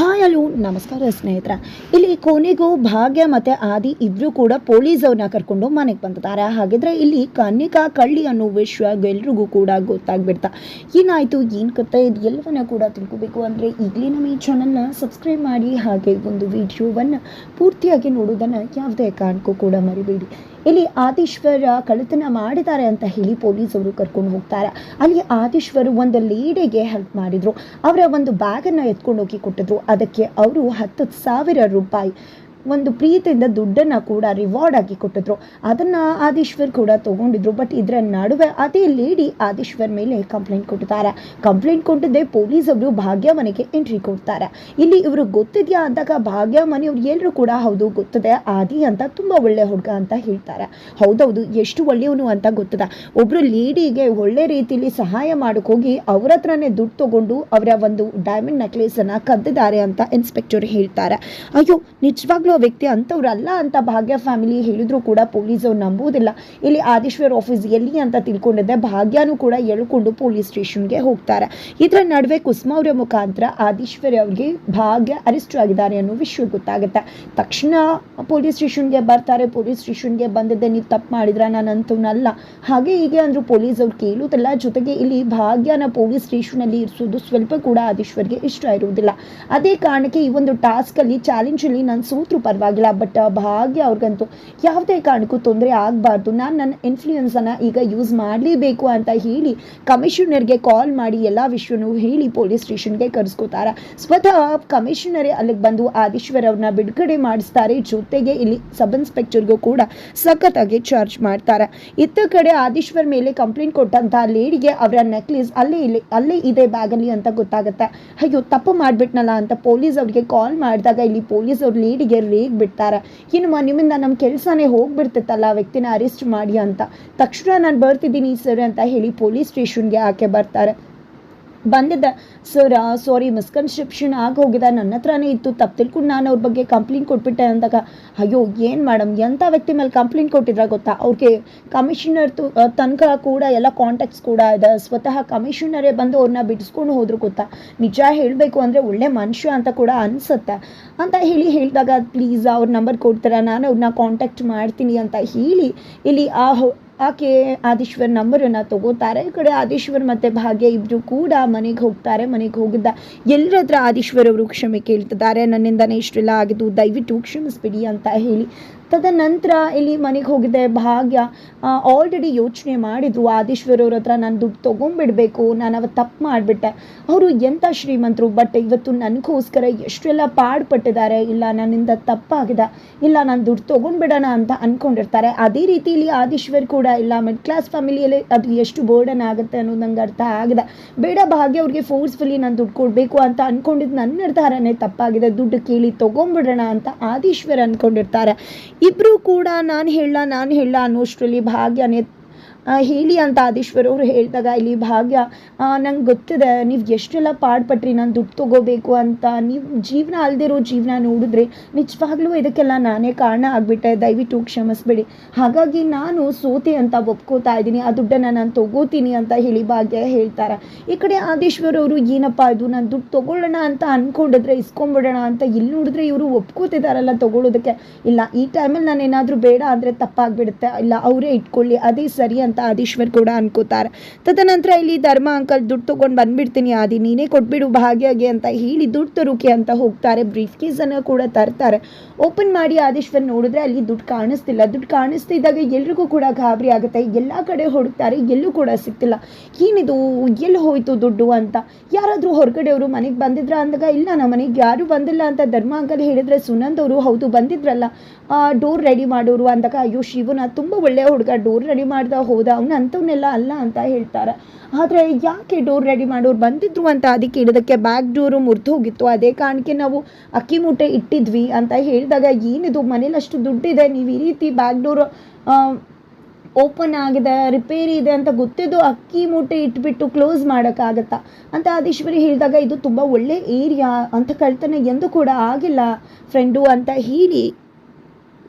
Hi hello ನಮಸ್ಕಾರ ಸ್ನೇಹಿತರ. ಇಲ್ಲಿ ಕೊನೆಗೂ ಭಾಗ್ಯ ಮತ್ತು ಆದಿ ಇಬ್ಬರು ಕೂಡ ಪೊಲೀಸ್ ಅವ್ರನ್ನ ಕರ್ಕೊಂಡು ಮನೆಗೆ ಬಂದಿದ್ದಾರೆ. ಹಾಗಿದ್ರೆ ಇಲ್ಲಿ ಕನ್ನಿಕಾ ಕಳ್ಳಿ ಅನ್ನೋ ವಿಷಯ ಎಲ್ರಿಗೂ ಕೂಡ ಗೊತ್ತಾಗ್ಬಿಡ್ತಾ. ಏನಾಯಿತು, ಏನು ಕತೆ ಇದು ಎಲ್ಲವನ್ನ ಕೂಡ ತಿಳ್ಕೊಬೇಕು ಅಂದರೆ ಈಗಲೇ ನಮ್ಮ ಈ ಚಾನಲ್ನ ಸಬ್ಸ್ಕ್ರೈಬ್ ಮಾಡಿ ಹಾಗೆ ಒಂದು ವಿಡಿಯೋವನ್ನು ಪೂರ್ತಿಯಾಗಿ ನೋಡೋದನ್ನು ಯಾವುದೇ ಕಾರಣಕ್ಕೂ ಕೂಡ ಮರಿಬೇಡಿ. ಇಲ್ಲಿ ಆದೀಶ್ವರ ಕಳ್ಳತನ ಮಾಡಿದ್ದಾರೆ ಅಂತ ಹೇಳಿ ಪೊಲೀಸವರು ಕರ್ಕೊಂಡು ಹೋಗ್ತಾರೆ. ಅಲ್ಲಿ ಆದೀಶ್ವರು ಒಂದು ಲೇಡಿಗೆ ಹೆಲ್ಪ್ ಮಾಡಿದ್ರು. ಅವರ ಒಂದು ಬ್ಯಾಗನ್ನು ಎತ್ಕೊಂಡು ಹೋಗಿ ಕೊಟ್ಟಿದ್ರು. ಅದಕ್ಕೆ ಅವರು ಹತ್ತು ಸಾವಿರ ರೂಪಾಯಿ ಒಂದು ಪ್ರೀತಿಯಿಂದ ದುಡ್ಡನ್ನು ಕೂಡ ರಿವಾರ್ಡ್ ಆಗಿ ಕೊಟ್ಟಿದ್ರು. ಅದನ್ನು ಆದೀಶ್ವರ್ ಕೂಡ ತೊಗೊಂಡಿದ್ರು. ಬಟ್ ಇದರ ನಡುವೆ ಅದೇ ಲೇಡಿ ಆದೀಶ್ವರ್ ಮೇಲೆ ಕಂಪ್ಲೇಂಟ್ ಕೊಟ್ಟಿದ್ದಾರೆ. ಕಂಪ್ಲೇಂಟ್ ಕೊಟ್ಟಿದ್ದೆ ಪೊಲೀಸ್ ಅವರು ಭಾಗ್ಯ ಮನೆಗೆ ಎಂಟ್ರಿ ಕೊಡ್ತಾರೆ. ಇಲ್ಲಿ ಇವರು ಗೊತ್ತಿದೆಯಾ ಅಂದಾಗ ಭಾಗ್ಯ ಮನೆಯವ್ರು ಎಲ್ಲರೂ ಕೂಡ ಹೌದು ಗೊತ್ತಿದೆ, ಆದಿ ಅಂತ ತುಂಬ ಒಳ್ಳೆ ಹುಡುಗ ಅಂತ ಹೇಳ್ತಾರೆ. ಹೌದೌದು, ಎಷ್ಟು ಒಳ್ಳೆಯವನು ಅಂತ ಗೊತ್ತದ. ಒಬ್ರು ಲೇಡಿಗೆ ಒಳ್ಳೆ ರೀತಿಯಲ್ಲಿ ಸಹಾಯ ಮಾಡಕ್ ಹೋಗಿ ಅವ್ರ ಹತ್ರನೇ ದುಡ್ಡು ತಗೊಂಡು ಅವರ ಒಂದು ಡೈಮಂಡ್ ನೆಕ್ಲೇಸ್ ಅನ್ನ ಕದ್ದಿದ್ದಾರೆ ಅಂತ ಇನ್ಸ್ಪೆಕ್ಟರ್ ಹೇಳ್ತಾರೆ. ಅಯ್ಯೋ, ನಿಜವಾಗ್ಲೂ ಆ ವ್ಯಕ್ತಿ ಅಂಥವ್ರಲ್ಲ ಅಂತ ಭಾಗ್ಯ ಫ್ಯಾಮಿಲಿ ಹೇಳಿದ್ರು ಕೂಡ ಪೊಲೀಸ್ ಅವ್ರು ನಂಬುವುದಿಲ್ಲ. ಇಲ್ಲಿ ಆದಿಶ್ವರ್ ಆಫೀಸ್ ಎಲ್ಲಿ ಅಂತ ತಿಳ್ಕೊಂಡಿದ್ದೆ, ಭಾಗ್ಯನೂ ಕೂಡ ಎಳ್ಕೊಂಡು ಪೊಲೀಸ್ ಸ್ಟೇಷನ್ಗೆ ಹೋಗ್ತಾರೆ. ಇದರ ನಡುವೆ ಕುಸುಮ ಅವರ ಮುಖಾಂತರ ಆದಿಶ್ವರಿ ಅವ್ರಿಗೆ ಭಾಗ್ಯ ಅರೆಸ್ಟ್ ಆಗಿದ್ದಾರೆ ಅನ್ನೋ ವಿಷಯ ಗೊತ್ತಾಗುತ್ತೆ. ತಕ್ಷಣ ಪೊಲೀಸ್ ಸ್ಟೇಷನ್ಗೆ ಬರ್ತಾರೆ, ಪೊಲೀಸ್ ಸ್ಟೇಷನ್ಗೆ ಬಂದಿದ್ದೆ, ನೀವು ತಪ್ಪು ಮಾಡಿದ್ರ, ನಾನು ಅಂತವ್ನಲ್ಲ ಹಾಗೆ ಹೀಗೆ ಅಂದ್ರು ಪೊಲೀಸ್ ಅವ್ರು ಕೇಳುವುದಿಲ್ಲ ಜೊತೆಗೆ ಇಲ್ಲಿ ಭಾಗ್ಯನ ಪೊಲೀಸ್ ಸ್ಟೇಷನಲ್ಲಿ ಇರಿಸೋದು ಸ್ವಲ್ಪ ಕೂಡ ಆದಿಶ್ವರ್ಗೆ ಇಷ್ಟ ಇರುವುದಿಲ್ಲ. ಅದೇ ಕಾರಣಕ್ಕೆ ಈ ಒಂದು ಟಾಸ್ಕಲ್ಲಿ ಚಾಲೆಂಜಲ್ಲಿ ನಾನು ಸೋತ್ರು ಪರವಾಗಿಲ್ಲ ಬಟ್ ಭಾಗ್ಯ ಅವ್ರಿಗಂತೂ ಯಾವುದೇ ಕಾರಣಕ್ಕೂ ತೊಂದರೆ ಆಗಬಾರ್ದು. ನಾನು ನನ್ನ ಇನ್ಫ್ಲೂಯೆನ್ಸನ್ನು ಈಗ ಯೂಸ್ ಮಾಡಲೇಬೇಕು ಅಂತ ಹೇಳಿ ಕಮಿಷನರ್ಗೆ ಕಾಲ್ ಮಾಡಿ ಎಲ್ಲ ವಿಷಯನೂ ಹೇಳಿ ಪೊಲೀಸ್ ಸ್ಟೇಷನ್ಗೆ ಕರೆಸ್ಕೋತಾರೆ. ಸ್ವತಃ ಕಮಿಷನರೇ ಅಲ್ಲಿಗೆ ಬಂದು ಆದೀಶ್ವರ್ ಅವ್ರನ್ನ ಬಿಡುಗಡೆ ಮಾಡಿಸ್ತಾರೆ. ಜೊತೆಗೆ ಇಲ್ಲಿ ಸಬ್ ಇನ್ಸ್ಪೆಕ್ಟರ್ಗೂ ಕೂಡ ಸಖತ್ತಾಗಿ ಚಾರ್ಜ್ ಮಾಡ್ತಾರೆ. ಇತ್ತ ಕಡೆ ಆದೀಶ್ವರ್ ಮೇಲೆ ಕಂಪ್ಲೇಂಟ್ ಕೊಟ್ಟಂತ ಲೇಡಿಗೆ ಅವರ ನೆಕ್ಲೇಸ್ ಅಲ್ಲೇ ಇಲ್ಲಿ, ಅಲ್ಲೇ ಇದೆ ಬ್ಯಾಗಲ್ಲಿ ಅಂತ ಗೊತ್ತಾಗುತ್ತೆ. ಅಯ್ಯೋ, ತಪ್ಪು ಮಾಡಿಬಿಟ್ನಲ್ಲ ಅಂತ ಪೊಲೀಸ್ ಅವ್ರಿಗೆ ಕಾಲ್ ಮಾಡಿದಾಗ ಇಲ್ಲಿ ಪೊಲೀಸ್ ಅವ್ರ ಲೇಡಿಗೆ ರೇಗ್ ಬಿಡ್ತಾರೆ ಇನ್ನು ನಿಮ್ಮಿಂದ ನಮ್ಮ ಕೆಲಸನೇ ಹೋಗ್ಬಿಡ್ತಿತ್ತಲ್ಲ ವ್ಯಕ್ತಿನ ಅರೆಸ್ಟ್ ಮಾಡಿ ಅಂತ. ತಕ್ಷಣ ನಾನು ಬರ್ತಿದ್ದೀನಿ ಸರ್ ಅಂತ ಹೇಳಿ ಪೊಲೀಸ್ ಸ್ಟೇಷನ್ಗೆ ಆಕೆ ಬರ್ತಾರೆ. ಬಂದಿದ್ದ. ಸರ್ ಸಾರಿ ಮಿಸ್ಕನ್ಸೆಪ್ಷನ್ ಆಗಿ ಹೋಗಿದೆ. ನನ್ನ ಹತ್ರನೇ ಇತ್ತು. ತಪ್ಪು ತಿಳ್ಕೊಂಡು ನಾನು ಅವ್ರ ಬಗ್ಗೆ ಕಂಪ್ಲೇಂಟ್ ಕೊಟ್ಬಿಟ್ಟೆ ಅಂದಾಗ, ಅಯ್ಯೋ, ಏನು ಮೇಡಮ್ ಎಂಥ ವ್ಯಕ್ತಿ ಮೇಲೆ ಕಂಪ್ಲೇಂಟ್ ಕೊಟ್ಟಿದ್ರ ಗೊತ್ತಾ? ಅವ್ರಿಗೆ ಕಮಿಷನರ್ ತನಕ ಕೂಡ ಎಲ್ಲ ಕಾಂಟ್ಯಾಕ್ಟ್ಸ್ ಕೂಡ ಇದೆ. ಸ್ವತಃ ಕಮಿಷನರೇ ಬಂದು ಅವ್ರನ್ನ ಬಿಡಿಸ್ಕೊಂಡು ಹೋದ್ರು ಗೊತ್ತಾ? ನಿಜ ಹೇಳಬೇಕು ಅಂದರೆ ಒಳ್ಳೆ ಮನುಷ್ಯ ಅಂತ ಕೂಡ ಅನಿಸುತ್ತೆ. ಅಂತ ಹೇಳಿ ಹೇಳಿದಾಗ, ಪ್ಲೀಸ್, ಅವ್ರ ನಂಬರ್ ಕೊಡ್ತೀರಾ? ನಾನು ಅವ್ರನ್ನ ಕಾಂಟ್ಯಾಕ್ಟ್ ಮಾಡ್ತೀನಿ ಅಂತ ಹೇಳಿ, ಇಲ್ಲಿ ಆ ಆಕೆ ಆದೀಶ್ವರ್ ನಂಬರನ್ನು ತಗೋತಾರೆ? ಈ ಕಡೆ ಆದೀಶ್ವರ್ ಮತ್ತೆ ಭಾಗ್ಯ ಇಬ್ಬರು ಕೂಡ ಮನೆಗೆ ಹೋಗ್ತಾರೆ, ಮನೆಗೆ ಹೋಗಿದ್ದ ಎಲ್ಲರ ಹತ್ರ ಆದೀಶ್ವರ್ ಅವರು ಕ್ಷಮೆ ಕೇಳ್ತಿದ್ದಾರೆ. ನನ್ನಿಂದನೇ ಇಷ್ಟೆಲ್ಲ ಆಗಿದ್ದು ದಯವಿಟ್ಟು ಕ್ಷಮಿಸ್ಬಿಡಿ ಅಂತ ಹೇಳಿ ತದನಂತರ ಇಲ್ಲಿ ಮನೆಗೆ ಹೋಗಿದ್ದೆ ಭಾಗ್ಯ ಆಲ್ರೆಡಿ ಯೋಚನೆ ಮಾಡಿದ್ರು. ಆದೀಶ್ವರ್ ಅವ್ರ ಹತ್ರ ನಾನು ದುಡ್ಡು ತೊಗೊಂಡ್ಬಿಡ್ಬೇಕು, ನಾನು ಅವತ್ತು ತಪ್ಪು ಮಾಡಿಬಿಟ್ಟೆ. ಅವರು ಎಂಥ ಶ್ರೀಮಂತರು ಬಟ್ ಇವತ್ತು ನನಗೋಸ್ಕರ ಎಷ್ಟೆಲ್ಲ ಪಾಡ್ಪಟ್ಟಿದ್ದಾರೆ. ಇಲ್ಲ, ನನ್ನಿಂದ ತಪ್ಪಾಗಿದೆ. ಇಲ್ಲ, ನಾನು ದುಡ್ಡು ತೊಗೊಂಡ್ಬಿಡೋಣ ಅಂತ ಅಂದ್ಕೊಂಡಿರ್ತಾರೆ ಅದೇ ರೀತಿ ಇಲ್ಲಿ ಆದೀಶ್ವರ್ ಕೂಡ, ಇಲ್ಲ ಮಿಡ್ ಕ್ಲಾಸ್ ಫ್ಯಾಮಿಲಿಯಲ್ಲಿ ಅದು ಎಷ್ಟು ಬೋರ್ಡನ್ ಆಗುತ್ತೆ ಅನ್ನೋದು ನಂಗೆ ಅರ್ಥ ಆಗಿದೆ. ಬೇಡ, ಭಾಗ್ಯ, ಅವ್ರಿಗೆ ಫೋರ್ಸ್ಫುಲಿ ನಾನು ದುಡ್ಡು ಕೊಡಬೇಕು ಅಂತ ಅಂದ್ಕೊಂಡಿದ್ದು ನನ್ನ ನಿರ್ಧಾರನೇ ತಪ್ಪಾಗಿದೆ. ದುಡ್ಡು ಕೇಳಿ ತೊಗೊಂಡ್ಬಿಡೋಣ ಅಂತ ಆದೀಶ್ವರ್ ಅಂದ್ಕೊಂಡಿರ್ತಾರೆ ಇಬ್ಬರು ಕೂಡ ನಾನು ಹೇಳ ನಾನು ಹೇಳ ಅನ್ನೋಷ್ಟರಲ್ಲಿ ಭಾಗ್ಯನೇ ಹೇಳಿ ಅಂತ ಆದೀಶ್ವರ್ ಅವರು ಹೇಳಿದಾಗ ಇಲ್ಲಿ ಭಾಗ್ಯ ನಂಗೆ ಗೊತ್ತಿದೆ, ನೀವು ಎಷ್ಟೆಲ್ಲ ಪಾಡ್ಪಟ್ರಿ, ನಾನು ದುಡ್ಡು ತೊಗೋಬೇಕು ಅಂತ. ನೀವು ಜೀವನ ಅಲ್ದಿರೋ ಜೀವನ ನೋಡಿದ್ರೆ ನಿಜವಾಗ್ಲೂ ಇದಕ್ಕೆಲ್ಲ ನಾನೇ ಕಾರಣ ಆಗಿಬಿಟ್ಟೆ, ದಯವಿಟ್ಟು ಕ್ಷಮಿಸ್ಬೇಡಿ. ಹಾಗಾಗಿ ನಾನು ಸೋತೆ ಅಂತ ಒಪ್ಕೋತಾ ಇದ್ದೀನಿ ಆ ದುಡ್ಡನ್ನು ನಾನು ತೊಗೋತೀನಿ ಅಂತ ಹೇಳಿ ಭಾಗ್ಯ ಹೇಳ್ತಾರೆ. ಈ ಕಡೆ ಆದೇಶ್ವರ ಅವರು, ಏನಪ್ಪ ಇದು, ನಾನು ದುಡ್ಡು ತೊಗೊಳ್ಳೋಣ ಅಂತ ಅಂದ್ಕೊಂಡಿದ್ರೆ ಇಸ್ಕೊಂಬಿಡೋಣ ಅಂತ ಇಲ್ಲಿ ನೋಡಿದ್ರೆ ಇವರು ಒಪ್ಕೋತಿದಾರಲ್ಲ ತೊಗೊಳೋದಕ್ಕೆ. ಇಲ್ಲ, ಈ ಟೈಮಲ್ಲಿ ನಾನು ಏನಾದರೂ ಬೇಡ ಅಂದರೆ ತಪ್ಪಾಗ್ಬಿಡುತ್ತೆ, ಇಲ್ಲ, ಅವರೇ ಇಟ್ಕೊಳ್ಳಿ, ಅದೇ ಸರಿ ಆದೀಶ್ವರ್ ಕೂಡ ಅನ್ಕೋತಾರೆ. ತದನಂತರ ಇಲ್ಲಿ ಧರ್ಮ ಅಂಕಲ್ ದುಡ್ಡು ತೊಗೊಂಡು ಬಂದ್ಬಿಡ್ತೀನಿ ಆದಿ, ನೀನೇ ಕೊಟ್ಬಿಡು, ಭಾಗ್ಯಾಗೆ ಅಂತ ಹೇಳಿ ದುಡ್ಡು ತರೋಕೆ ಅಂತ ಹೋಗ್ತಾರೆ. ಬ್ರೀಫ್ ಕೇಸನ್ನು ಕೂಡ ತರ್ತಾರೆ. ಓಪನ್ ಮಾಡಿ ಆದೀಶ್ವರ್ ನೋಡಿದ್ರೆ ಅಲ್ಲಿ ದುಡ್ಡು ಕಾಣಿಸ್ತಿಲ್ಲ. ದುಡ್ಡು ಕಾಣಿಸ್ತಿದ್ದಾಗ ಎಲ್ರಿಗೂ ಕೂಡ ಗಾಬರಿ ಆಗುತ್ತೆ. ಎಲ್ಲ ಕಡೆ ಹುಡುಕ್ತಾರೆ ಎಲ್ಲೂ ಕೂಡ ಸಿಗ್ತಿಲ್ಲ. ಏನಿದು ಎಲ್ಲಿ ಹೋಯ್ತು ದುಡ್ಡು ಅಂತ? ಯಾರಾದರೂ ಹೊರಗಡೆಯವರು ಮನೆಗೆ ಬಂದಿದ್ರ ಅಂದಾಗ, ಇಲ್ಲ, ನಮ್ಮ ಮನೆಗೆ ಯಾರು ಬಂದಿಲ್ಲ ಅಂತ ಧರ್ಮ ಅಂಕಲ್ ಹೇಳಿದ್ರೆ ಸುನಂದ್ ಅವರು, ಹೌದು, ಬಂದಿದ್ರಲ್ಲ. ಡೋರ್ ರೆಡಿ ಮಾಡೋರು ಅಂದಾಗ, ಅಯ್ಯೋ, ಶಿವನ, ತುಂಬಾ ಒಳ್ಳೆಯ ಹುಡುಗ. ಡೋರ್ ರೆಡಿ ಮಾಡ್ದ ಹೋದ ಅವನು ಅಂಥವನ್ನೆಲ್ಲ ಅಲ್ಲ ಅಂತ ಹೇಳ್ತಾರೆ. ಆದರೆ ಯಾಕೆ ಡೋರ್ ರೆಡಿ ಮಾಡೋರು ಬಂದಿದ್ರು ಅಂತ ಅದಕ್ಕೆ ಇಡೋದಕ್ಕೆ ಬ್ಯಾಕ್ ಡೋರು ಮುರಿದು ಹೋಗಿತ್ತು. ಅದೇ ಕಾರಣಕ್ಕೆ ನಾವು ಅಕ್ಕಿ ಮೂಟೆ ಇಟ್ಟಿದ್ವಿ ಅಂತ ಹೇಳಿದಾಗ, ಏನಿದು? ಮನೇಲಿ ಅಷ್ಟು ದುಡ್ಡಿದೆ, ನೀವು ಈ ರೀತಿ ಬ್ಯಾಕ್ ಡೋರು ಓಪನ್ ಆಗಿದೆ ರಿಪೇರಿ ಇದೆ ಅಂತ ಗೊತ್ತಿದ್ದು ಅಕ್ಕಿ ಮೂಟೆ ಇಟ್ಬಿಟ್ಟು ಕ್ಲೋಸ್ ಮಾಡೋಕ್ಕಾಗತ್ತಾ? ಅಂತ ಆದೀಶ್ವರಿ ಹೇಳಿದಾಗ, ಇದು ತುಂಬ ಒಳ್ಳೆ ಏರಿಯಾ ಅಂತ ಕಳ್ತನ ಎಂದು ಕೂಡ ಆಗಿಲ್ಲ ಫ್ರೆಂಡು ಅಂತ ಹೇಳಿ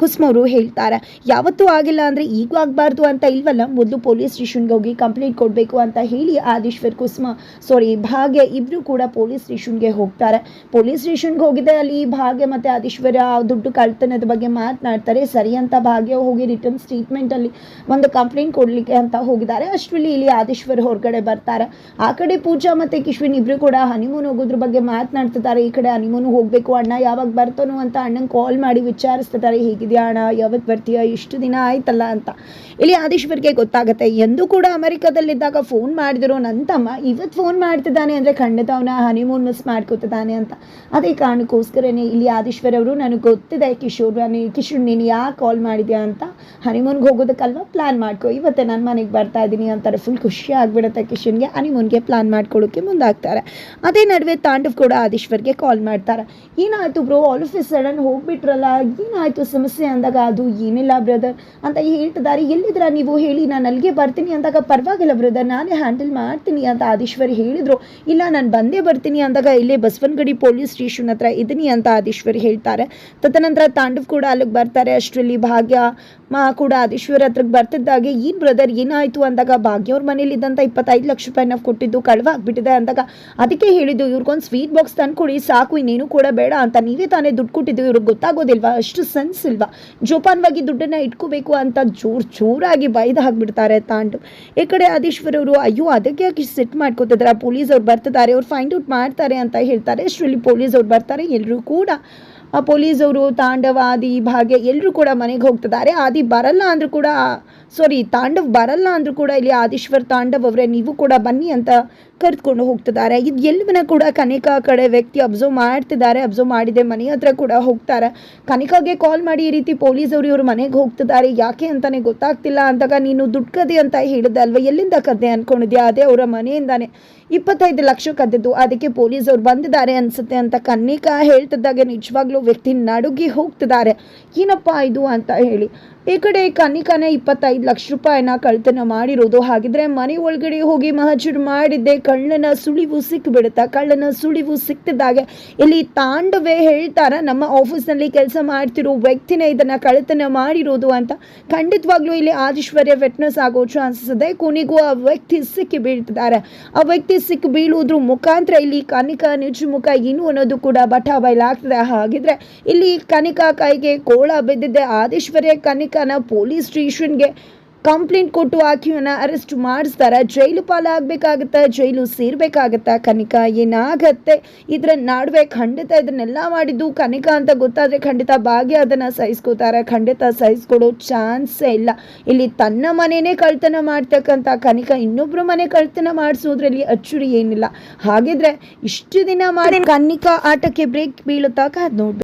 ಕುಸುಮ ಅವರು ಹೇಳ್ತಾರೆ, ಯಾವತ್ತೂ ಆಗಿಲ್ಲ ಅಂದರೆ ಈಗೂ ಆಗಬಾರ್ದು ಅಂತ ಇಲ್ವಲ್ಲ? ಮೊದಲು ಪೊಲೀಸ್ ಸ್ಟೇಷನ್ಗೆ ಹೋಗಿ ಕಂಪ್ಲೇಂಟ್ ಕೊಡಬೇಕು ಅಂತ ಹೇಳಿ ಆದಿಶ್ವರ್ ಕುಸುಮ ಸಾರಿ ಭಾಗ್ಯ ಇಬ್ಬರು ಕೂಡ ಪೊಲೀಸ್ ಸ್ಟೇಷನ್ಗೆ ಹೋಗ್ತಾರೆ. ಪೊಲೀಸ್ ಸ್ಟೇಷನ್ಗೆ ಹೋಗಿದೆ ಅಲ್ಲಿ ಭಾಗ್ಯ ಮತ್ತು ಆದಿಶ್ವರ ದುಡ್ಡು ಕಳ್ತನದ ಬಗ್ಗೆ ಮಾತನಾಡ್ತಾರೆ. ಸರಿ ಅಂತ ಭಾಗ್ಯ ಹೋಗಿ ರಿಟರ್ನ್ ಸ್ಟೇಟ್ಮೆಂಟಲ್ಲಿ ಒಂದು ಕಂಪ್ಲೇಂಟ್ ಕೊಡಲಿಕ್ಕೆ ಅಂತ ಹೋಗಿದ್ದಾರೆ. ಅಷ್ಟರಲ್ಲಿ ಇಲ್ಲಿ ಆದಿಶ್ವರ್ ಹೊರಗಡೆ ಬರ್ತಾರೆ. ಆ ಕಡೆ ಪೂಜಾ ಮತ್ತು ಕಿಶ್ವಿನ್ ಇಬ್ಬರು ಕೂಡ ಹನಿಮೂನ್ ಹೋಗೋದ್ರ ಬಗ್ಗೆ ಮಾತನಾಡ್ತಿದ್ದಾರೆ. ಈ ಕಡೆ ಹನಿಮೂನ್ ಹೋಗಬೇಕು ಅಣ್ಣ, ಯಾವಾಗ ಬರ್ತಾನೋ ಅಂತ ಅಣ್ಣಂಗೆ ಕಾಲ್ ಮಾಡಿ ವಿಚಾರಿಸ್ತಿದ್ದಾರೆ. ಹೇಗಿದೆಯಾ ಅಣ್ಣ ಯಾವತ್ತು ಬರ್ತೀಯಾ, ಇಷ್ಟು ದಿನ ಆಯ್ತಲ್ಲ ಅಂತ. ಇಲ್ಲಿ ಆದೀಶ್ವರ್ಗೆ ಗೊತ್ತಾಗುತ್ತೆ. ಎಂದು ಕೂಡ ಅಮೆರಿಕದಲ್ಲಿದ್ದಾಗ ಫೋನ್ ಮಾಡಿದ್ರು. ನನ್ನ ತಮ್ಮ ಇವತ್ತು ಫೋನ್ ಮಾಡ್ತಿದ್ದಾನೆ ಅಂದರೆ ಖಂಡಿತ ಅವನ ಹನಿಮೂನ್ ಮಿಸ್ ಮಾಡ್ಕೊತಿದ್ದಾನೆ ಅಂತ. ಅದೇ ಕಾರಣಕ್ಕೋಸ್ಕರನೇ ಇಲ್ಲಿ ಆದಿಶ್ವರ್ ಅವರು ನನಗೆ ಗೊತ್ತಿದೆ, ಕಿಶೋರ್ ಕಿಶೋರ್, ನೀನು ಯಾಕೆ ಕಾಲ್ ಮಾಡಿದ್ಯಾ ಅಂತ. ಹನಿಮೂನ್ಗೆ ಹೋಗೋದಕ್ಕಲ್ವ ಪ್ಲ್ಯಾನ್ ಮಾಡ್ಕೊ. ಇವತ್ತೇ ನನ್ನ ಮನೆಗೆ ಬರ್ತಾ ಇದ್ದೀನಿ ಅಂತಾರೆ. ಫುಲ್ ಖುಷಿ ಆಗಿಬಿಡುತ್ತೆ ಕಿಶನ್ಗೆ. ಹನಿಮೂನ್ಗೆ ಪ್ಲ್ಯಾನ್ ಮಾಡ್ಕೊಳ್ಳೋಕ್ಕೆ ಮುಂದಾಗ್ತಾರೆ. ಅದೇ ನಡುವೆ ತಾಂಡವ್ ಕೂಡ ಆದೀಶ್ವರ್ಗೆ ಕಾಲ್ ಮಾಡ್ತಾರೆ. ಏನಾಯಿತು bro all of a sudden ಹೋಗ್ಬಿಟ್ರಲ್ಲ. ಏನಾಯಿತು ಸಮಸ್ಯೆ ಅಂದಾಗ? ಅದು ಏನಿಲ್ಲ ಬ್ರದರ್ ಅಂತ ಹೇಳ್ತಿದ್ದಾರೆ. ಎಲ್ಲಿದ್ರ ನೀವು ಹೇಳಿ. ನಾನು ಅಲ್ಲಿಗೆ ಬರ್ತೀನಿ ಅಂದಾಗ ಪರವಾಗಿಲ್ಲ ಬ್ರದರ್ ನಾನೇ ಹ್ಯಾಂಡಲ್ ಮಾಡ್ತೀನಿ ಅಂತ ಆದೀಶ್ವರಿ ಹೇಳಿದರು. ಇಲ್ಲ, ನಾನು ಬಂದೇ ಬರ್ತೀನಿ ಅಂದಾಗ ಇಲ್ಲೇ ಬಸವನಗಡಿ ಪೊಲೀಸ್ ಸ್ಟೇಷನ್ ಹತ್ರ ಇದ್ದೀನಿ ಅಂತ ಆದೀಶ್ವರಿ ಹೇಳ್ತಾರೆ. ತದನಂತರ ತಾಂಡವ್ ಕೂಡ ಅಲ್ಲಿಗೆ ಬರ್ತಾರೆ. ಅಷ್ಟರಲ್ಲಿ ಭಾಗ್ಯ ಕೂಡ ಆದೀಶ್ವರ ಹತ್ರಕ್ಕೆ ಬರ್ತಿದ್ದಾಗೆ ಈ ಬ್ರದರ್ ಏನಾಯಿತು? ಅಂದಾಗ ಭಾಗ್ಯವ್ರ ಮನೇಲಿದ್ದಂಥ ಇಪ್ಪತ್ತೈದು ಲಕ್ಷ ರೂಪಾಯಿ ನಾವು ಕೊಟ್ಟಿದ್ದು ಕಳವ ಆಗಿಬಿಟ್ಟಿದೆ ಅಂದಾಗ, ಅದಕ್ಕೆ ಹೇಳಿದ್ದು, ಇವ್ರಿಗೊಂದು ಸ್ವೀಟ್ ಬಾಕ್ಸ್ ತಂದ್ಕೊಡಿ ಸಾಕು, ಇನ್ನೇನು ಕೂಡ ಬೇಡ ಅಂತ ನೀವೇ ತಾನೇ ದುಡ್ಡು ಕೊಟ್ಟಿದ್ದು ಇವ್ರಿಗೆ ಗೊತ್ತಾಗೋದಿಲ್ವಾ? ಅಷ್ಟು ಸೆನ್ಸ್ ಇಲ್ವಾ? ಜೋಪಾನವಾಗಿ ದುಡ್ಡನ್ನು ಇಟ್ಕೋಬೇಕು ಅಂತ ಜೋರು ಜೋರಾಗಿ ಬೈದು ಹಾಕ್ಬಿಡ್ತಾರೆ ತಾಂಡು. ಈ ಕಡೆ ಆದೀಶ್ವರವರು ಅಯ್ಯೋ, ಅದಕ್ಕೆ ಯಾಕೆ ಸೆಟ್ ಮಾಡ್ಕೋತಿದ್ದಾರೆ? ಪೊಲೀಸ್ ಅವ್ರು ಬರ್ತಿದ್ದಾರೆ, ಅವ್ರು ಫೈಂಡ್ ಔಟ್ ಮಾಡ್ತಾರೆ ಅಂತ ಹೇಳ್ತಾರೆ. ಅಷ್ಟರಲ್ಲಿ ಪೊಲೀಸ್ ಅವ್ರು ಬರ್ತಾರೆ ಎಲ್ಲರೂ ಕೂಡ ಆ ಪೊಲೀಸ್ ಅವರು ತಾಂಡವ, ಆದಿ ಭಾಗ್ಯ ಎಲ್ಲರೂ ಕೂಡ ಮನೆಗೆ ಹೋಗ್ತಿದ್ದಾರೆ. ಆದಿ ಬರಲ್ಲ ಅಂದರೂ ಕೂಡ ಸಾರಿ ತಾಂಡವ್ ಬರಲ್ಲ ಅಂದರೂ ಕೂಡ ಇಲ್ಲಿ ಆದೀಶ್ವರ್ ತಾಂಡವ್ ಅವರೇ, ನೀವು ಕೂಡ ಬನ್ನಿ ಅಂತ ಕರೆದುಕೊಂಡು ಹೋಗ್ತಿದ್ದಾರೆ. ಇದು ಎಲ್ಲವನ್ನ ಕೂಡ ಕನಿಕಾ ಕಡೆ ವ್ಯಕ್ತಿ ಅಬ್ಸರ್ವ್ ಮಾಡ್ತಿದ್ದಾರೆ ಅಬ್ಸರ್ವ್ ಮಾಡಿದೆ, ಮನೆ ಹತ್ರ ಕೂಡ ಹೋಗ್ತಾರೆ. ಕನಿಕಾಗೆ ಕಾಲ್ ಮಾಡಿ ಈ ರೀತಿ ಪೊಲೀಸ್ ಅವರು ಇವ್ರ ಮನೆಗೆ ಹೋಗ್ತಿದ್ದಾರೆ. ಯಾಕೆ ಅಂತಾನೆ ಗೊತ್ತಾಗ್ತಿಲ್ಲ. ಅಂದಾಗ ನೀನು ದುಡ್ಡು ಅಂತ ಹೇಳಿದೆ ಅಲ್ವಾ? ಎಲ್ಲಿಂದ ಕದ್ದೆ ಅನ್ಕೊಂಡಿದ್ಯಾ? ಅದೇ ಅವರ ಮನೆಯಿಂದಾನೆ. ಇಪ್ಪತ್ತೈದು ಲಕ್ಷ ಕದ್ದಿದ್ದು. ಅದಕ್ಕೆ ಪೊಲೀಸ್ ಅವ್ರು ಬಂದಿದ್ದಾರೆ ಅನ್ಸುತ್ತೆ ಅಂತ ಕನ್ನಿಕಾ ಹೇಳ್ತಿದ್ದಾಗೆ ನಿಜವಾಗ್ಲೂ ವ್ಯಕ್ತಿ ನಡುಗಿ ಹೋಗ್ತಿದ್ದಾರೆ. ಏನಪ್ಪ ಇದು ಅಂತ ಹೇಳಿ. ಈ ಕಡೆ ಕನ್ನಿಕಾನೇ ಇಪ್ಪತ್ತೈದು ಲಕ್ಷ ರೂಪಾಯಿನ ಕಳ್ತನ ಮಾಡಿರೋದು. ಹಾಗಿದ್ರೆ ಮನೆ ಒಳಗಡೆ ಹೋಗಿ ಮಹಜೂರ್ ಮಾಡಿದ್ದೆ ಕಳ್ಳನ ಸುಳಿವು ಸಿಕ್ಕಿಬಿಡುತ್ತಾ ಕಳ್ಳನ ಸುಳಿವು ಸಿಕ್ತಿದ್ದಾಗೆ ಇಲ್ಲಿ ತಾಂಡವೇ ಹೇಳ್ತಾರ, ನಮ್ಮ ಆಫೀಸ್ನಲ್ಲಿ ಕೆಲಸ ಮಾಡ್ತಿರೋ ವ್ಯಕ್ತಿನೇ ಇದನ್ನ ಕಳ್ಳತನ ಮಾಡಿರೋದು ಅಂತ. ಖಂಡಿತವಾಗ್ಲೂ ಇಲ್ಲಿ ಆದಿಶ್ವರ್ಯ ವೆಟ್ನೆಸ್ ಆಗೋ ಚಾನ್ಸಸ್ ಇದೆ. ಕೊನೆಗೂ ಆ ವ್ಯಕ್ತಿ ಸಿಕ್ಕಿ ಬೀಳ್ತಿದ್ದಾರೆ. ಆ ವ್ಯಕ್ತಿ ಸಿಕ್ಕಿ ಬೀಳುವುದ್ರ ಮುಖಾಂತರ ಇಲ್ಲಿ ಕನಿಕ ನಿಜಮುಖ ಮುಖ ಏನು ಅನ್ನೋದು ಕೂಡ ಬಟ ಬಯಲಾಗ್ತದೆ ಹಾಗಿದ್ರೆ ಇಲ್ಲಿ ಕನಿಕಾ ಕೈಗೆ ಕೋಳ ಬಿದ್ದಿದ್ದೆ ಆದಿಶ್ವರ್ಯ ಕನಿಕನ ಪೊಲೀಸ್ ಸ್ಟೇಷನ್ಗೆ ಕಂಪ್ಲೇಂಟ್ ಕೊಟ್ಟು ಆಕೆಯನ್ನ ಅರೆಸ್ಟ್ ಮಾಡಿಸ್ತಾರೆ. ಜೈಲು ಪಾಲಾಗಬೇಕಾಗತ್ತೆ, ಜೈಲು ಸೇರ್ಬೇಕಾಗತ್ತ ಕನಿಕ? ಏನಾಗತ್ತೆ? ಇದ್ರ ನಡುವೆ ಖಂಡಿತ ಇದನ್ನೆಲ್ಲ ಮಾಡಿದ್ದು ಕನಿಕ ಅಂತ ಗೊತ್ತಾದ್ರೆ ಖಂಡಿತ ಭಾಗ್ಯ ಅದನ್ನ ಸಹಿಸ್ಕೋತಾರೆ. ಖಂಡಿತ ಸಹಿಸ್ಕೊಡೋ ಚಾನ್ಸೇ ಇಲ್ಲ. ಇಲ್ಲಿ ತನ್ನ ಮನೆಯೇ ಕಳ್ತನ ಮಾಡ್ತಕ್ಕಂಥ ಕನಿಕ ಇನ್ನೊಬ್ರ ಮನೆ ಕಳ್ತನ ಮಾಡಿಸೋದ್ರಲ್ಲಿ ಅಚ್ಚುರಿ ಏನಿಲ್ಲ. ಹಾಗಿದ್ರೆ ಇಷ್ಟು ದಿನ ಮಾಡಿ ಕನಿಕ ಆಟಕ್ಕೆ ಬ್ರೇಕ್ ಬೀಳುತ್ತಾಗ ಅದು ನೋಡ್ಬೇಕು.